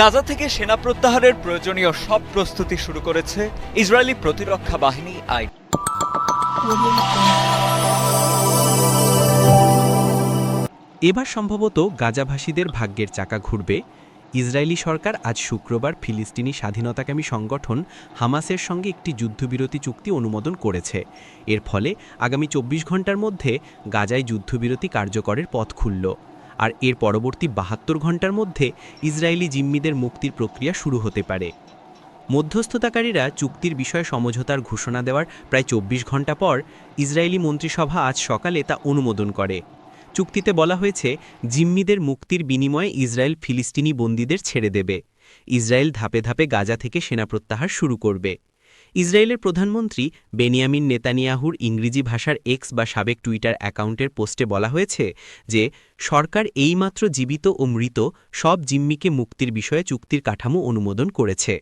গাজা থেকে সেনা প্রত্যাহারের প্রয়োজনীয় সব প্রস্তুতি শুরু করেছে ইসরায়েলি প্রতিরক্ষা বাহিনী আই এবার সম্ভবত গাজাভাসীদের ভাগ্যের চাকা ঘুরবে। ইসরায়েলি সরকার আজ শুক্রবার ফিলিস্তিনি স্বাধীনতাকামী সংগঠন হামাসের সঙ্গে একটি যুদ্ধবিরতি চুক্তি অনুমোদন করেছে। এর ফলে আগামী চব্বিশ ঘণ্টার মধ্যে গাজায় যুদ্ধবিরতি কার্যকরের পথ খুলল। আর এর পরবর্তী বাহাত্তর ঘণ্টার মধ্যে ইসরায়েলি জিম্মিদের মুক্তির প্রক্রিয়া শুরু হতে পারে। মধ্যস্থতাকারীরা চুক্তির বিষয়ে সমঝোতার ঘোষণা দেওয়ার প্রায় চব্বিশ ঘণ্টা পর ইসরায়েলি মন্ত্রিসভা আজ সকালে তা অনুমোদন করে। চুক্তিতে বলা হয়েছে, জিম্মিদের মুক্তির বিনিময়ে ইসরায়েল ফিলিস্তিনি বন্দীদের ছেড়ে দেবে। ইসরায়েল ধাপে ধাপে গাজা থেকে সেনা প্রত্যাহার শুরু করবে। ইসরায়েলের প্রধানমন্ত্রী বেনিয়ামিন নেতানিয়াহুর ইংরেজি ভাষার এক্স বা সাবেক টুইটার অ্যাকাউন্টের পোস্টে বলা হয়েছে যে, সরকার এইমাত্র জীবিত ও মৃত সব জিম্মিকে মুক্তির বিষয়ে চুক্তির কাঠামো অনুমোদন করেছে।